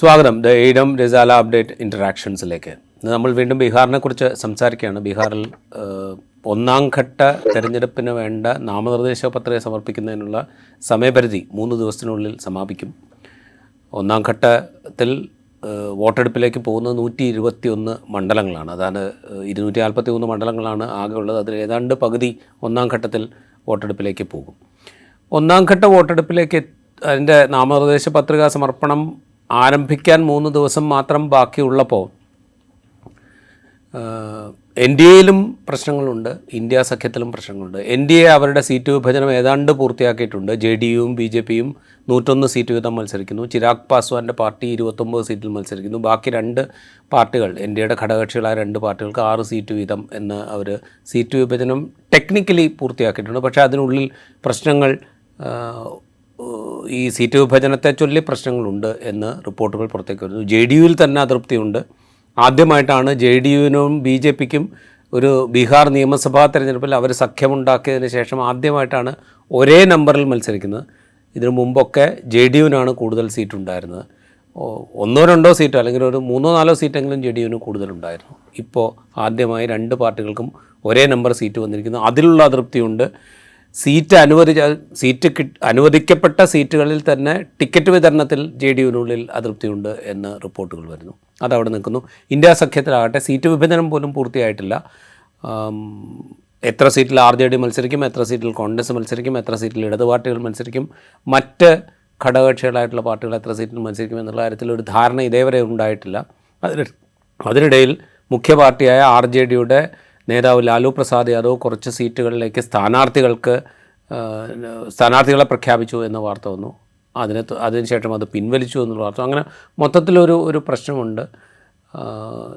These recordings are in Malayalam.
സ്വാഗതം. ദ എയ്ഡം രസാല അപ്ഡേറ്റ് ഇൻട്രാക്ഷൻസിലേക്ക് ഇന്ന് നമ്മൾ വീണ്ടും ബീഹാറിനെ കുറിച്ച് സംസാരിക്കുകയാണ്. ബീഹാറിൽ ഒന്നാം ഘട്ട തെരഞ്ഞെടുപ്പിന് വേണ്ട നാമനിർദ്ദേശ പത്രിക സമർപ്പിക്കുന്നതിനുള്ള സമയപരിധി മൂന്ന് ദിവസത്തിനുള്ളിൽ സമാപിക്കും. ഒന്നാം ഘട്ടത്തിൽ വോട്ടെടുപ്പിലേക്ക് പോകുന്ന നൂറ്റി ഇരുപത്തി ഒന്ന് മണ്ഡലങ്ങളാണ്. അതാണ് ഇരുന്നൂറ്റി നാൽപ്പത്തി മൂന്ന് മണ്ഡലങ്ങളാണ് ആകെയുള്ളത് അതിൽ ഏതാണ്ട് പകുതി ഒന്നാം ഘട്ടത്തിൽ വോട്ടെടുപ്പിലേക്ക് പോകും. ഒന്നാം ഘട്ട വോട്ടെടുപ്പിലേക്ക് അതിന്റെ നാമനിർദ്ദേശ പത്രിക സമർപ്പണം ആരംഭിക്കാൻ മൂന്ന് ദിവസം മാത്രം ബാക്കിയുള്ളപ്പോൾ എൻ ഡി എയിലും പ്രശ്നങ്ങളുണ്ട് ഇന്ത്യ സഖ്യത്തിലും പ്രശ്നങ്ങളുണ്ട്. എൻ ഡി എ അവരുടെ സീറ്റ് വിഭജനം ഏതാണ്ട് പൂർത്തിയാക്കിയിട്ടുണ്ട്. ജെ ഡി യുവും ബി ജെ പിയും നൂറ്റൊന്ന് സീറ്റ് വീതം മത്സരിക്കുന്നു. ചിരാഗ് പാസ്വാന്റെ പാർട്ടി ഇരുപത്തൊമ്പത് സീറ്റിൽ മത്സരിക്കുന്നു. ബാക്കി രണ്ട് പാർട്ടികൾ എൻ ഡി എയുടെ ഘടകകക്ഷികളായ രണ്ട് പാർട്ടികൾക്ക് ആറ് സീറ്റ് വീതം എന്ന് അവർ സീറ്റ് വിഭജനം ടെക്നിക്കലി പൂർത്തിയാക്കിയിട്ടുണ്ട്. പക്ഷേ അതിനുള്ളിൽ പ്രശ്നങ്ങൾ ഈ സീറ്റ് വിഭജനത്തെ ചൊല്ലി പ്രശ്നങ്ങളുണ്ട് എന്ന് റിപ്പോർട്ടുകൾ പുറത്തേക്ക് വരുന്നു. ജെ ഡി യുവിൽ തന്നെ അതൃപ്തിയുണ്ട്. ആദ്യമായിട്ടാണ് ജെ ഡി യുവിനും ബി ജെ പിക്കും ഒരു ബീഹാർ നിയമസഭാ തെരഞ്ഞെടുപ്പിൽ അവർ സഖ്യമുണ്ടാക്കിയതിന് ശേഷം ആദ്യമായിട്ടാണ് ഒരേ നമ്പറിൽ മത്സരിക്കുന്നത്. ഇതിനു മുമ്പൊക്കെ ജെ ഡി യുവിനാണ് കൂടുതൽ സീറ്റ് ഉണ്ടായിരുന്നത് ഒന്നോ രണ്ടോ സീറ്റോ അല്ലെങ്കിൽ ഒരു മൂന്നോ നാലോ സീറ്റെങ്കിലും ജെ ഡി യുവിന് കൂടുതലുണ്ടായിരുന്നു. ഇപ്പോൾ ആദ്യമായി രണ്ട് പാർട്ടികൾക്കും ഒരേ നമ്പർ സീറ്റ് വന്നിരിക്കുന്നു. അതിലുള്ള അതൃപ്തിയുണ്ട്. സീറ്റ് അനുവദിച്ച സീറ്റ് അനുവദിക്കപ്പെട്ട സീറ്റുകളിൽ തന്നെ ടിക്കറ്റ് വിതരണത്തിൽ ജെ ഡി യുവിനുള്ളിൽ അതൃപ്തിയുണ്ട് എന്ന് റിപ്പോർട്ടുകൾ വരുന്നു. അതവിടെ നിൽക്കുന്നു. ഇന്ത്യ സഖ്യത്തിലാകട്ടെ സീറ്റ് വിഭജനം പോലും പൂർത്തിയായിട്ടില്ല. എത്ര സീറ്റിൽ ആർ ജെ ഡി മത്സരിക്കും എത്ര സീറ്റിൽ കോൺഗ്രസ് മത്സരിക്കും എത്ര സീറ്റിൽ ഇടത് പാർട്ടികൾ മത്സരിക്കും മറ്റ് ഘടകകക്ഷികളായിട്ടുള്ള പാർട്ടികൾ എത്ര സീറ്റിൽ മത്സരിക്കും എന്നുള്ള കാര്യത്തിൽ ഒരു ധാരണ ഇതേവരെ ഉണ്ടായിട്ടില്ല. അതിന് അതിനിടയിൽ മുഖ്യ പാർട്ടിയായ ആർ ജെ ഡിയുടെ നേതാവ് ലാലു പ്രസാദ് യാദവ് കുറച്ച് സീറ്റുകളിലേക്ക് സ്ഥാനാർത്ഥികൾക്ക് സ്ഥാനാർത്ഥികളെ പ്രഖ്യാപിച്ചു എന്ന വാർത്ത വന്നു. അതിന് അതിനുശേഷം അത് പിൻവലിച്ചു എന്നുള്ള വാർത്ത. അങ്ങനെ മൊത്തത്തിലൊരു ഒരു പ്രശ്നമുണ്ട്.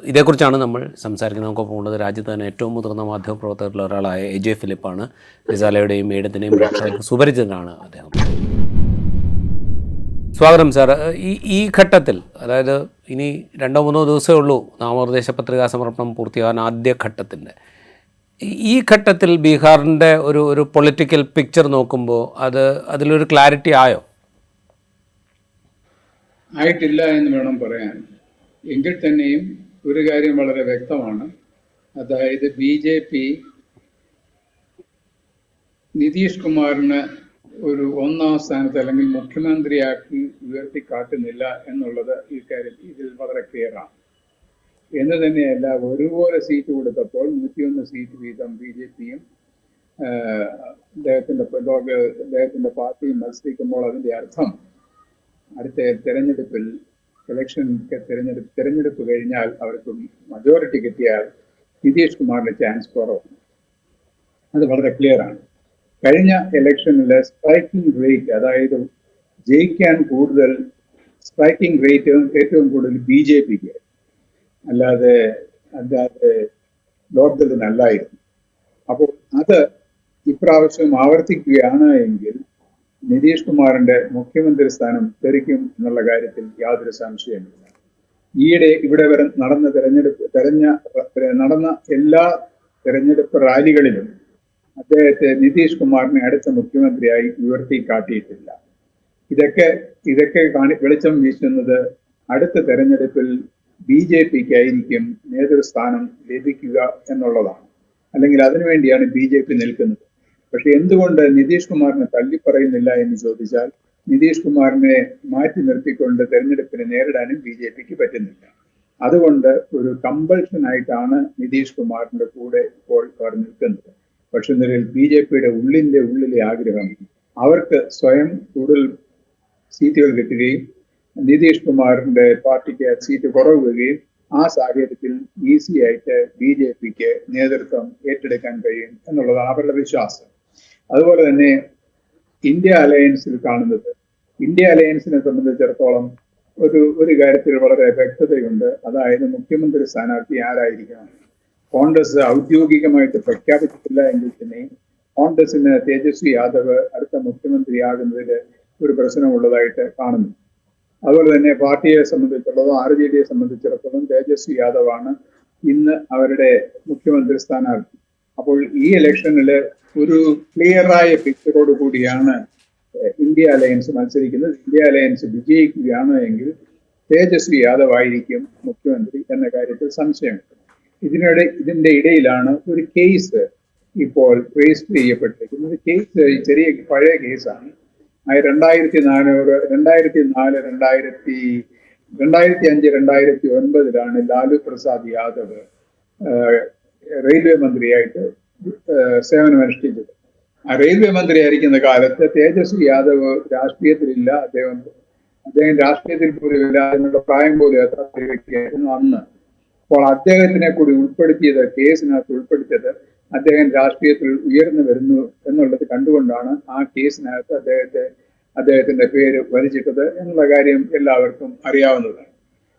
ഇതേക്കുറിച്ചാണ് നമ്മൾ സംസാരിക്കുന്നത്. നമുക്ക് പോകുന്നത് രാജ്യത്ത് തന്നെ ഏറ്റവും മുതിർന്ന മാധ്യമപ്രവർത്തകരിൽ ഒരാളായ എ ജെ ഫിലിപ്പാണ്. റിസാലയുടെയും മേഡത്തിന്റെയും സുപരിചിതനാണ് അദ്ദേഹം. സ്വാഗതം സാർ. ഈ ഈ ഘട്ടത്തിൽ അതായത് ഇനി രണ്ടോ മൂന്നോ ദിവസമേ ഉള്ളൂ നാമനിർദ്ദേശ പത്രികാ സമർപ്പണം പൂർത്തിയാകാൻ ആദ്യ ഘട്ടത്തിന്റെ. ഈ- ഘട്ടത്തിൽ ബീഹാറിന്റെ ഒരു ഒരു പൊളിറ്റിക്കൽ പിക്ചർ നോക്കുമ്പോൾ അത് അതിലൊരു ക്ലാരിറ്റി ആയോ? ആയിട്ടില്ല എന്ന് വേണം പറയാൻ. എങ്കിൽ തന്നെയും ഒരു കാര്യം വളരെ വ്യക്തമാണ്. അതായത് ബി ജെ പി നിതീഷ് കുമാറിന് ഒരു ഒന്നാം സ്ഥാനത്ത് അല്ലെങ്കിൽ മുഖ്യമന്ത്രിയാക്കി ഉയർത്തിക്കാട്ടുന്നില്ല എന്നുള്ളത് ഈ കാര്യം ഇതിൽ വളരെ ക്ലിയറാണ് എന്ന് തന്നെയല്ല ഒരുപോലെ സീറ്റ് കൊടുത്തപ്പോൾ നൂറ്റിയൊന്ന് സീറ്റ് വീതം ബി ജെ പിയും അദ്ദേഹത്തിന്റെ ലോക അദ്ദേഹത്തിന്റെ പാർട്ടിയും മത്സരിക്കുമ്പോൾ അതിന്റെ അർത്ഥം അടുത്ത തെരഞ്ഞെടുപ്പിൽ ഇലക്ഷൻ തെരഞ്ഞെടുപ്പ് തെരഞ്ഞെടുപ്പ് കഴിഞ്ഞാൽ അവർക്ക് മജോറിറ്റി കിട്ടിയാൽ നിതീഷ് കുമാറിന്റെ ചാൻസ് കുറവാണ്. അത് വളരെ ക്ലിയറാണ് കഴിഞ്ഞ ഇലക്ഷനിലെ സ്ട്രൈക്കിംഗ് റേറ്റ് അതായത് ജയിക്കാൻ കൂടുതൽ സ്ട്രൈക്കിംഗ് റേറ്റ് ഏറ്റവും കൂടുതൽ ബി ജെ പിക്ക്. അല്ലാതെ അല്ലാതെ ലോക്ദളിനല്ലായിരുന്നു അപ്പോൾ അത് ഇപ്രാവശ്യം ആവർത്തിക്കുകയാണ് എങ്കിൽ നിതീഷ് കുമാറിന്റെ മുഖ്യമന്ത്രി സ്ഥാനം തെറിക്കും എന്നുള്ള കാര്യത്തിൽ യാതൊരു സംശയമില്ല ഈയിടെ ഇവിടെ വരെ നടന്ന തെരഞ്ഞെടുപ്പ് തെരഞ്ഞ നടന്ന എല്ലാ തെരഞ്ഞെടുപ്പ് റാലികളിലും അദ്ദേഹത്തെ നിതീഷ് കുമാറിനെ അടുത്ത മുഖ്യമന്ത്രിയായി ഉയർത്തി കാട്ടിയിട്ടില്ല. ഇതൊക്കെ ഇതൊക്കെ കാണി വെളിച്ചം വീശുന്നത് അടുത്ത തെരഞ്ഞെടുപ്പിൽ ബി ജെ പിക്ക് ആയിരിക്കും നേതൃസ്ഥാനം ലഭിക്കുക എന്നുള്ളതാണ്. അല്ലെങ്കിൽ അതിനുവേണ്ടിയാണ് ബി ജെ പി നിൽക്കുന്നത്. പക്ഷെ എന്തുകൊണ്ട് നിതീഷ് കുമാറിനെ തള്ളിപ്പറയുന്നില്ല എന്ന് ചോദിച്ചാൽ നിതീഷ് കുമാറിനെ മാറ്റി നിർത്തിക്കൊണ്ട് തെരഞ്ഞെടുപ്പിനെ നേരിടാനും ബി ജെ പിക്ക് പറ്റുന്നില്ല. അതുകൊണ്ട് ഒരു കമ്പൾഷനായിട്ടാണ് നിതീഷ് കുമാറിന്റെ കൂടെ ഇപ്പോൾ അവർ നിൽക്കുന്നത്. പക്ഷെ നിലയിൽ ബി ജെ പിയുടെ ഉള്ളിന്റെ ഉള്ളിലെ ആഗ്രഹം അവർക്ക് സ്വയം കൂടുതൽ സീറ്റുകൾ കിട്ടുകയും നിതീഷ് കുമാറിന്റെ പാർട്ടിക്ക് സീറ്റ് കുറവ് വരികയും ആ സാഹചര്യത്തിൽ ഈസി ആയിട്ട് ബി ജെ പിക്ക് നേതൃത്വം ഏറ്റെടുക്കാൻ കഴിയും എന്നുള്ളതാണ് അവരുടെ വിശ്വാസം. അതുപോലെ തന്നെ ഇന്ത്യ അലയൻസിൽ കാണുന്നത് ഇന്ത്യ അലയൻസിനെ സംബന്ധിച്ചിടത്തോളം ഒരു ഒരു കാര്യത്തിൽ വളരെ വ്യക്തതയുണ്ട്. അതായത് മുഖ്യമന്ത്രി സ്ഥാനാർത്ഥി ആരായിരിക്കണം? കോൺഗ്രസ് ഔദ്യോഗികമായിട്ട് പ്രഖ്യാപിച്ചിട്ടില്ല എങ്കിൽ തന്നെയും കോൺഗ്രസിന് തേജസ്വി യാദവ് അടുത്ത മുഖ്യമന്ത്രിയാകുന്നതിൽ ഒരു പ്രശ്നമുള്ളതായിട്ട് കാണുന്നു. അതുപോലെ തന്നെ പാർട്ടിയെ സംബന്ധിച്ചുള്ളതും ആർ ജെ ഡിയെ സംബന്ധിച്ചിടത്തോളം തേജസ്വി യാദവാണ് ഇന്ന് അവരുടെ മുഖ്യമന്ത്രി സ്ഥാനാർത്ഥി. അപ്പോൾ ഈ ഇലക്ഷനിൽ ഒരു ക്ലിയറായ പിക്ചറോട് കൂടിയാണ് ഇന്ത്യ അലയൻസ് മത്സരിക്കുന്നത്. ഇന്ത്യ അലയൻസ് വിജയിക്കുകയാണ് എങ്കിൽ തേജസ്വി യാദവ് ആയിരിക്കും മുഖ്യമന്ത്രി എന്ന കാര്യത്തിൽ സംശയമുണ്ട് ഇതിനിടെ ഇതിന്റെ ഇടയിലാണ് ഒരു കേസ് ഇപ്പോൾ രജിസ്റ്റർ ചെയ്യപ്പെട്ടിരിക്കുന്നത്. കേസ് ചെറിയ പഴയ കേസാണ്. ആ രണ്ടായിരത്തി നാനൂറ് രണ്ടായിരത്തി നാല് രണ്ടായിരത്തി രണ്ടായിരത്തി അഞ്ച് രണ്ടായിരത്തി ഒൻപതിലാണ് ലാലു പ്രസാദ് യാദവ് റെയിൽവേ മന്ത്രിയായിട്ട് സേവനമനുഷ്ഠിച്ചത് ആ റെയിൽവേ മന്ത്രിയായിരിക്കുന്ന കാലത്ത് തേജസ്വി യാദവ് രാഷ്ട്രീയത്തിലില്ല. അദ്ദേഹം അദ്ദേഹം രാഷ്ട്രീയത്തിൽ പോലും ഇല്ല അതിനുള്ള പ്രായം പോലും എത്താത്ത വ്യക്തിയായിരുന്നു അന്ന്. അപ്പോൾ അദ്ദേഹത്തിനെ കൂടി ഉൾപ്പെടുത്തിയത് കേസിനകത്ത് ഉൾപ്പെടുത്തിയത് അദ്ദേഹം രാഷ്ട്രീയത്തിൽ ഉയർന്നു വരുന്നു എന്നുള്ളത് കണ്ടുകൊണ്ടാണ് ആ കേസിനകത്ത് അദ്ദേഹത്തെ അദ്ദേഹത്തിന്റെ പേര് വലിച്ചിട്ടത് എന്നുള്ള കാര്യം എല്ലാവർക്കും അറിയാവുന്നതാണ്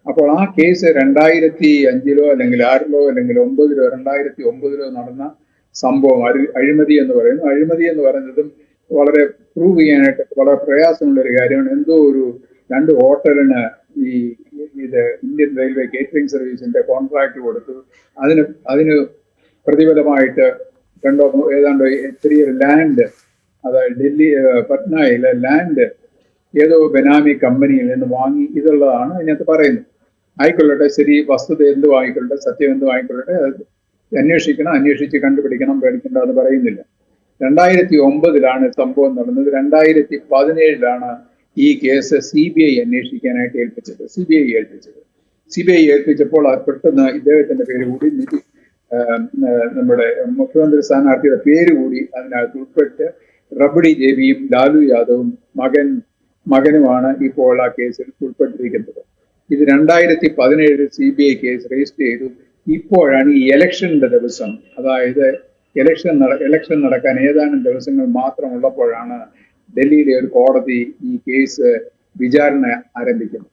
അപ്പോൾ ആ കേസ് രണ്ടായിരത്തി അഞ്ചിലോ അല്ലെങ്കിൽ ആറിലോ അല്ലെങ്കിൽ ഒമ്പതിലോ രണ്ടായിരത്തി ഒമ്പതിലോ നടന്ന സംഭവം അഴി- അഴിമതി എന്ന് പറയുന്നു. അഴിമതി എന്ന് പറയുന്നതും വളരെ പ്രൂവ് ചെയ്യാനായിട്ട് വളരെ പ്രയാസമുള്ള ഒരു കാര്യമാണ്. എന്തോ ഒരു രണ്ട് ഹോട്ടലിന് ഈ ഇത് ഇന്ത്യൻ റെയിൽവേ കേറ്ററിംഗ് സർവീസിന്റെ കോൺട്രാക്ട് കൊടുത്തു. അതിന് അതിന് പ്രതിഫലമായിട്ട് രണ്ടോ ഏതാണ്ട് ചെറിയൊരു ലാൻഡ് അതായത് ഡൽഹി പട്നയിലെ ലാൻഡ് ഏതോ ബെനാമി കമ്പനിയിൽ നിന്ന് വാങ്ങി ഇതുള്ളതാണ് അതിനകത്ത് പറയുന്നത്. ആയിക്കൊള്ളട്ടെ ശരി വസ്തുത എന്ത് ആയിക്കൊള്ളട്ടെ സത്യം എന്ത് ആയിക്കൊള്ളട്ടെ അത് അന്വേഷിക്കണം അന്വേഷിച്ച് കണ്ടുപിടിക്കണം പേടിക്കണ്ട എന്ന് പറയുന്നില്ല. രണ്ടായിരത്തി ഒമ്പതിലാണ് സംഭവം നടന്നത്. രണ്ടായിരത്തി പതിനേഴിലാണ് ഈ കേസ് സി ബി ഐ അന്വേഷിക്കാനായിട്ട് ഏൽപ്പിച്ചത് സി ബി ഐ ഏൽപ്പിച്ചത്. സി ബി ഐ ഏൽപ്പിച്ചപ്പോൾ പെട്ടെന്ന് ഇദ്ദേഹത്തിന്റെ പേര് കൂടി ആഹ് നമ്മുടെ മുഖ്യമന്ത്രി സ്ഥാനാർത്ഥിയുടെ പേര് കൂടി അതിനകത്ത് ഉൾപ്പെട്ട് റബഡി ദേവിയും ലാലു യാദവും മകൻ മകനുമാണ് ഇപ്പോൾ ആ കേസിൽ ഉൾപ്പെട്ടിരിക്കുന്നത്. ഇത് രണ്ടായിരത്തി പതിനേഴിൽ C B I case register ചെയ്തു. ഇപ്പോഴാണ് ഈ ഇലക്ഷന്റെ ദിവസം. അതായത് ഇലക്ഷൻ നട ഇലക്ഷൻ നടക്കാൻ ഏതാനും ദിവസങ്ങൾ മാത്രമുള്ളപ്പോഴാണ് ഡൽഹിയിലെ ഒരു കോടതി ഈ കേസ് വിചാരണ ആരംഭിക്കുന്നത്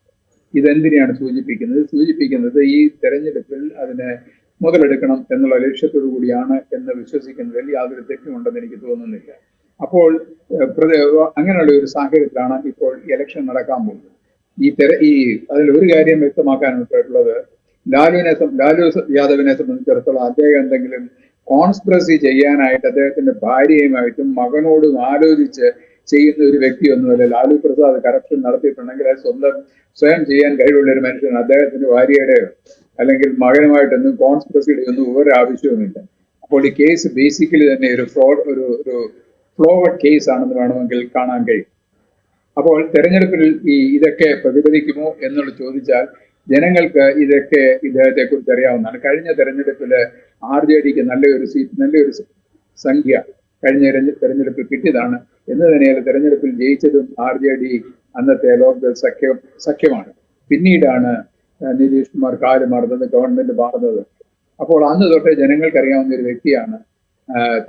ഇതെന്തിനെയാണ് സൂചിപ്പിക്കുന്നത്? സൂചിപ്പിക്കുന്നത് ഈ തെരഞ്ഞെടുപ്പിൽ അതിനെ മുതലെടുക്കണം എന്നുള്ള ലക്ഷ്യത്തോടു കൂടിയാണ് എന്ന് വിശ്വസിക്കുന്നതിൽ യാതൊരു തെറ്റുമുണ്ടെന്ന് എനിക്ക് തോന്നുന്നില്ല. അപ്പോൾ അങ്ങനെയുള്ള ഒരു സാഹചര്യത്തിലാണ് ഇപ്പോൾ ഇലക്ഷൻ നടക്കാൻ പോകുന്നത്. ഈ തെര ഈ അതിൽ ഒരു കാര്യം വ്യക്തമാക്കാനായിട്ടുള്ളത് ലാലുവിനെ ലാലു യാദവിനെ സംബന്ധിച്ചിടത്തോളം അദ്ദേഹം എന്തെങ്കിലും കോൺസ്പിറസി ചെയ്യാനായിട്ട് അദ്ദേഹത്തിന്റെ ഭാര്യയുമായിട്ടും മകനോടും ആലോചിച്ച് ചെയ്യുന്ന ഒരു വ്യക്തിയൊന്നുമല്ല ലാലു പ്രസാദ് കറപ്ഷൻ നടത്തിയിട്ടുണ്ടെങ്കിൽ അത് സ്വന്തം സ്വയം ചെയ്യാൻ കഴിവുള്ള ഒരു മനുഷ്യൻ അദ്ദേഹത്തിന്റെ ഭാര്യയുടെയോ അല്ലെങ്കിൽ മകനുമായിട്ടൊന്നും കോൺസ്പിറസിയുടെ ഒന്നും ഒരു ആവശ്യവുമില്ല അപ്പോൾ ഈ കേസ് ബേസിക്കലി തന്നെ ഒരു ഫ്രോഡ് ഒരു ഒരു ഫ്ലോവഡ് കേസ് ആണെന്ന് വേണമെങ്കിൽ കാണാൻ കഴിയും. അപ്പോൾ തെരഞ്ഞെടുപ്പിൽ ഈ ഇതൊക്കെ പ്രതിഫലിക്കുമോ എന്നുള്ള ചോദിച്ചാൽ ജനങ്ങൾക്ക് ഇതൊക്കെ ഇദ്ദേഹത്തെ കുറിച്ച് അറിയാവുന്നതാണ്. കഴിഞ്ഞ തെരഞ്ഞെടുപ്പിൽ ആർ ജെ ഡിക്ക് നല്ലൊരു സീറ്റ് നല്ലൊരു സംഖ്യ കഴിഞ്ഞ തെരഞ്ഞെ- തെരഞ്ഞെടുപ്പിൽ കിട്ടിയതാണ്. എന്ന് തന്നെയല്ല തെരഞ്ഞെടുപ്പിൽ ജയിച്ചതും ആർ ജെ ഡി അന്നത്തെ ലോക്ദൾ സഖ്യം സഖ്യമാണ്. പിന്നീടാണ് നിതീഷ് കുമാർ കാൽ മാറുന്നത് ഗവൺമെന്റ് മാറുന്നത്. അപ്പോൾ അന്ന് തൊട്ടേ ജനങ്ങൾക്ക് അറിയാവുന്ന ഒരു വ്യക്തിയാണ്